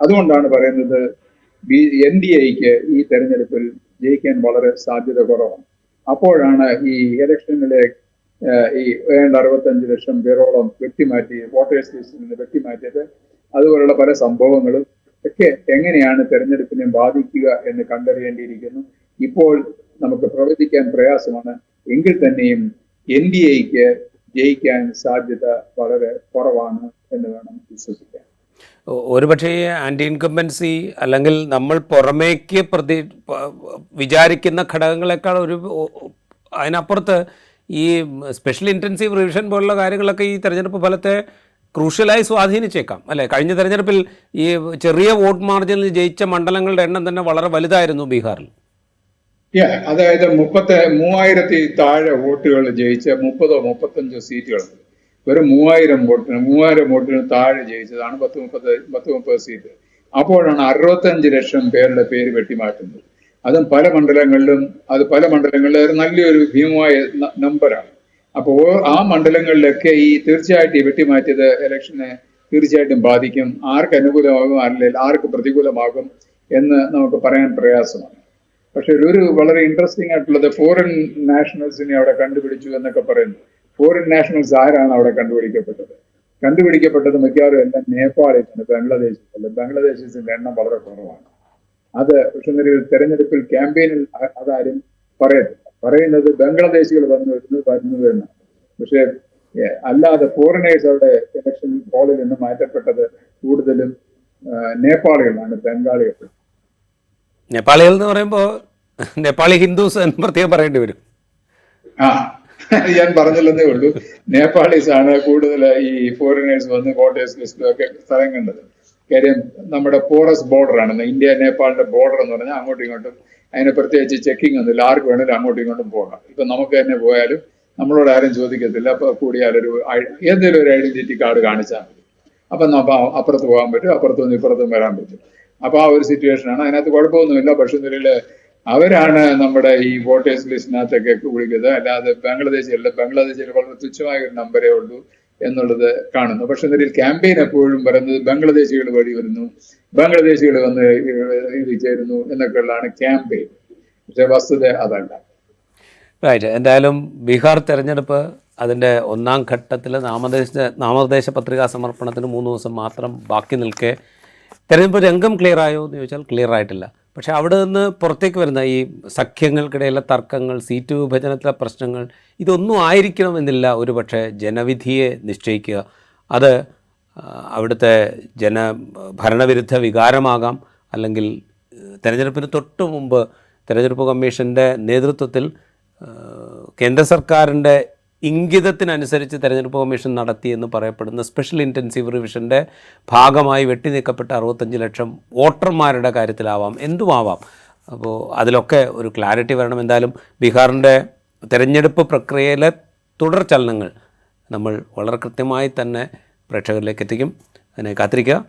അതുകൊണ്ടാണ് പറയുന്നത് ബി എൻ ഡി എക്ക് ഈ തെരഞ്ഞെടുപ്പിൽ ജയിക്കാൻ വളരെ സാധ്യത കുറവാണ്. അപ്പോഴാണ് ഈ ഇലക്ഷനിലെ ഈ ഏതാണ്ട് അറുപത്തഞ്ച് ലക്ഷം പേരോളം വെട്ടിമാറ്റി വോട്ടേഴ്സ് ലിസ്റ്റിൽ നിന്ന് വെട്ടിമാറ്റിയത്. അതുപോലുള്ള പല സംഭവങ്ങളും ഒക്കെ എങ്ങനെയാണ് തെരഞ്ഞെടുപ്പിനെ ബാധിക്കുക എന്ന് കണ്ടറിയേണ്ടിയിരിക്കുന്നു. ഇപ്പോൾ നമുക്ക് പ്രവചിക്കാൻ പ്രയാസമാണ്. എങ്കിൽ തന്നെയും എൻ ഡി എക്ക് ജയിക്കാൻ സാധ്യത വളരെ കുറവാണ് എന്ന് വേണം വിശ്വസിക്കാൻ. ഒരുപക്ഷേ ആന്റി ഇൻകംബൻസി അല്ലെങ്കിൽ നമ്മൾ പുറമേക്ക് പ്രതി വിചാരിക്കുന്ന ഘടകങ്ങളെക്കാൾ ഒരു അതിനപ്പുറത്ത് ഈ സ്പെഷ്യൽ ഇന്റൻസീവ് റിവിഷൻ പോലുള്ള കാര്യങ്ങളൊക്കെ ഈ തെരഞ്ഞെടുപ്പ് ഫലത്തെ ക്രൂഷ്യലായി സ്വാധീനിച്ചേക്കാം അല്ലേ? കഴിഞ്ഞ തെരഞ്ഞെടുപ്പിൽ ഈ ചെറിയ വോട്ട് മാർജിനിൽ ജയിച്ച മണ്ഡലങ്ങളുടെ എണ്ണം തന്നെ വളരെ വലുതായിരുന്നു ബീഹാറിൽ. അതായത് മുപ്പത്തി മൂവായിരത്തി താഴെ വോട്ടുകൾ ജയിച്ച മുപ്പതോ മുപ്പത്തഞ്ചോ സീറ്റുകൾ വെറും മൂവായിരം വോട്ടിന് മൂവായിരം വോട്ടിന് താഴെ ജയിച്ചതാണ് പത്ത് മുപ്പത് പത്ത് മുപ്പത് സീറ്റ്. അപ്പോഴാണ് അറുപത്തഞ്ച് ലക്ഷം പേരുടെ പേര് വെട്ടിമാറ്റുന്നത്. അതും പല മണ്ഡലങ്ങളിലും അത് പല മണ്ഡലങ്ങളിലും നല്ലൊരു ഭീമമായ നമ്പറാണ്. അപ്പോൾ ആ മണ്ഡലങ്ങളിലൊക്കെ ഈ തീർച്ചയായിട്ടും ഈ വെട്ടിമാറ്റിയത് ഇലക്ഷനെ തീർച്ചയായിട്ടും ബാധിക്കും. ആർക്ക് അനുകൂലമാകും അല്ലെങ്കിൽ ആർക്ക് പ്രതികൂലമാകും എന്ന് നമുക്ക് പറയാൻ പ്രയാസമാണ്. പക്ഷെ ഒരു വളരെ ഇൻട്രസ്റ്റിംഗ് ആയിട്ടുള്ളത് ഫോറിൻ നാഷണൽസിനെ അവിടെ കണ്ടുപിടിച്ചു എന്നൊക്കെ പറയുന്നു. ഫോറിൻ നാഷണൽസ് ആരാണ് അവിടെ കണ്ടുപിടിക്കപ്പെട്ടത്? കണ്ടുപിടിക്കപ്പെട്ടത് മിക്കവാറും എല്ലാം നേപ്പാളിലാണ് ബംഗ്ലാദേശിൽ ബംഗ്ലാദേശിന്റെ എണ്ണം വളരെ കുറവാണ്. അത് പക്ഷെ ഒരു തെരഞ്ഞെടുപ്പിൽ ക്യാമ്പയിനിൽ അതാരും പറയത്തില്ല. പറയുന്നത് ബംഗ്ലാദേശികൾ വന്നു വരുന്നു വരുന്നു എന്നാണ് പക്ഷേ അല്ലാതെ ഫോറിനേഴ്സ് അവിടെ ഇലക്ഷൻ പോളിൽ നിന്ന് മാറ്റപ്പെട്ടത് കൂടുതലും നേപ്പാളികളാണ് ബംഗാളികൾ നേപ്പാളികൾ എന്ന് പറയുമ്പോൾ നേപ്പാളി ഹിന്ദുസ് എന്ന് പ്രത്യേകം പറയേണ്ടി വരും. ആ ഞാൻ പറഞ്ഞില്ലെന്നേ ഉള്ളൂ. നേപ്പാളീസ് ആണ് കൂടുതൽ ഈ ഫോറിനേഴ്സ് വന്ന് വോട്ടേഴ്സ് ലിസ്റ്റിലും ഒക്കെ സ്ഥലം കണ്ടത്. കാര്യം നമ്മുടെ പോറസ് ആണ്. ഇന്ത്യ നേപ്പാളിന്റെ ബോർഡർ എന്ന് പറഞ്ഞാൽ അങ്ങോട്ടും ഇങ്ങോട്ടും അതിനെ പ്രത്യേകിച്ച് ചെക്കിംഗ് ഒന്നുമില്ല. ആർക്ക് വേണമെങ്കിലും അങ്ങോട്ടും ഇങ്ങോട്ടും പോകണം ഇപ്പൊ നമുക്ക് തന്നെ പോയാലും നമ്മളോട് ആരും ചോദിക്കത്തില്ല. അപ്പൊ കൂടിയാലൊരു ഏതെങ്കിലും ഒരു ഐഡന്റിറ്റി കാർഡ് കാണിച്ചാൽ മതി. അപ്പൊ അപ്പുറത്ത് പോകാൻ പറ്റും അപ്പുറത്തു നിന്ന് ഇപ്പുറത്തും വരാൻ പറ്റും. അപ്പൊ ആ ഒരു സിറ്റുവേഷനാണ് അതിനകത്ത് കുഴപ്പമൊന്നുമില്ല. പക്ഷേ ഇതിൽ അവരാണ് നമ്മുടെ ഈ വോട്ടേഴ്സ് ലിസ്റ്റിനകത്തൊക്കെ വിളിക്കുന്നത് അല്ലാതെ ബംഗ്ലാദേശിയല്ല. ബംഗ്ലാദേശിൽ വളരെ തുച്ഛമായ ഒരു നമ്പരേ ഉള്ളൂ എന്നുള്ളത് കാണുന്നു. പക്ഷെ ഇതിൽ ക്യാമ്പയിൻ എപ്പോഴും പറയുന്നത് ബംഗ്ലാദേശികൾ വഴി വരുന്നു ബംഗ്ലാദേശികൾ വന്ന് ഇത് ചേരുന്നു എന്നൊക്കെയുള്ളതാണ് ക്യാമ്പയിൻ പക്ഷെ വസ്തുത അതല്ല. റൈറ്റ് എന്തായാലും ബീഹാർ തെരഞ്ഞെടുപ്പ് അതിന്റെ ഒന്നാം ഘട്ടത്തിൽ നാമനിർദ്ദേശ നാമനിർദ്ദേശ പത്രികാ സമർപ്പണത്തിന് മൂന്ന് ദിവസം മാത്രം ബാക്കി നിൽക്കെ. തെരഞ്ഞെടുപ്പ് രംഗം ക്ലിയർ ആയോ എന്ന് ചോദിച്ചാൽ ക്ലിയർ ആയിട്ടില്ല. പക്ഷേ അവിടെ നിന്ന് പുറത്തേക്ക് വരുന്ന ഈ സഖ്യങ്ങൾക്കിടയിലെ തർക്കങ്ങൾ സീറ്റ് വിഭജനത്തിലെ പ്രശ്നങ്ങൾ ഇതൊന്നും ആയിരിക്കണമെന്നില്ല. ഒരു പക്ഷേ ജനവിധിയെ നിശ്ചയിക്കുക. അത് അവിടുത്തെ ജന ഭരണവിരുദ്ധ വികാരമാകാം. അല്ലെങ്കിൽ തെരഞ്ഞെടുപ്പിന് തൊട്ട് മുമ്പ് തെരഞ്ഞെടുപ്പ് കമ്മീഷന്റെ നേതൃത്വത്തിൽ കേന്ദ്ര സർക്കാരിന്റെ ഇംഗിതത്തിനനുസരിച്ച് തെരഞ്ഞെടുപ്പ് കമ്മീഷൻ നടത്തിയെന്ന് പറയപ്പെടുന്ന സ്പെഷ്യൽ ഇന്റൻസീവ് റിവിഷന്റെ ഭാഗമായി വെട്ടിനീക്കപ്പെട്ട അറുപത്തഞ്ച് ലക്ഷം വോട്ടർമാരുടെ കാര്യത്തിലാവാം എന്തുമാവാം? അപ്പോൾ അതിലൊക്കെ ഒരു ക്ലാരിറ്റി വരണം. എന്തായാലും ബീഹാറിന്റെ തെരഞ്ഞെടുപ്പ് പ്രക്രിയയിലെ തുടർ ചലനങ്ങൾ നമ്മൾ വളരെ കൃത്യമായി തന്നെ പ്രേക്ഷകരിലേക്ക് എത്തിക്കും. അതിനെ കാത്തിരിക്കുക.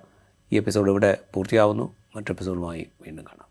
ഈ എപ്പിസോഡ് ഇവിടെ പൂർത്തിയാവുന്നു. മറ്റു എപ്പിസോഡുമായി വീണ്ടും കാണാം.